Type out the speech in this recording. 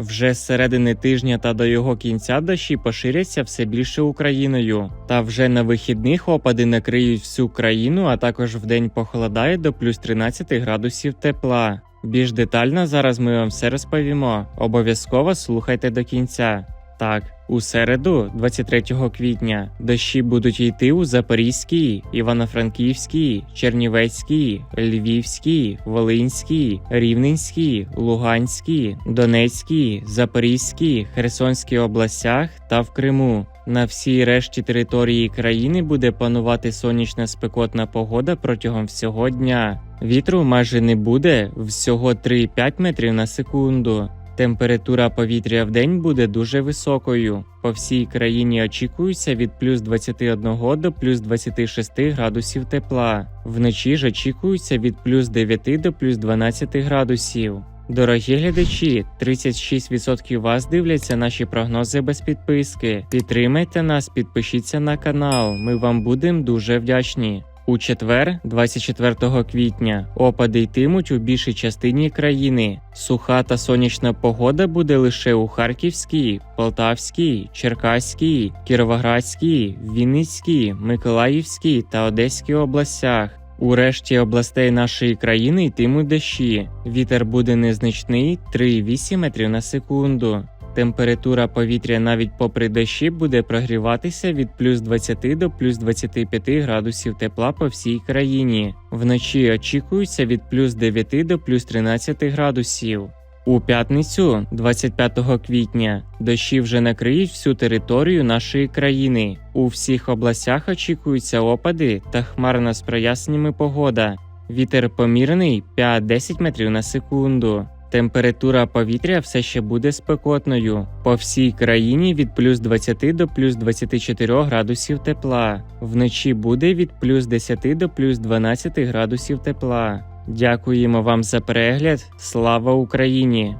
Вже з середини тижня та до його кінця дощі поширяться все більше Україною. Та вже на вихідних опади накриють всю країну, а також вдень похолодає до плюс 13 градусів тепла. Більш детально зараз ми вам все розповімо. Обов'язково слухайте до кінця. Так, у середу, 23 квітня, дощі будуть йти у Запорізькій, Івано-Франківській, Чернівецькій, Львівській, Волинській, Рівненській, Луганській, Донецькій, Запорізькій, Херсонській областях та в Криму. На всій решті території країни буде панувати сонячна спекотна погода протягом всього дня. Вітру майже не буде всього 3-5 метрів на секунду. Температура повітря в день буде дуже високою. По всій країні очікується від плюс 21 до плюс 26 градусів тепла. Вночі ж очікується від плюс 9 до плюс 12 градусів. Дорогі глядачі, 36% вас дивляться наші прогнози без підписки. Підтримайте нас, підпишіться на канал. Ми вам будемо дуже вдячні. У четвер, 24 квітня, опади йтимуть у більшій частині країни. Суха та сонячна погода буде лише у Харківській, Полтавській, Черкаській, Кіровоградській, Вінницькій, Миколаївській та Одеській областях. У решті областей нашої країни йтимуть дощі. Вітер буде незначний 3,8 метрів на секунду. Температура повітря навіть попри дощі буде прогріватися від плюс 20 до плюс 25 градусів тепла по всій країні. Вночі очікується від плюс 9 до плюс 13 градусів. У п'ятницю, 25 квітня, дощі вже накриють всю територію нашої країни. У всіх областях очікуються опади та хмарна з проясненнями погода. Вітер помірний 5-10 метрів на секунду. Температура повітря все ще буде спекотною. По всій країні від плюс 20 до плюс 24 градусів тепла. Вночі буде від плюс 10 до плюс 12 градусів тепла. Дякуємо вам за перегляд. Слава Україні!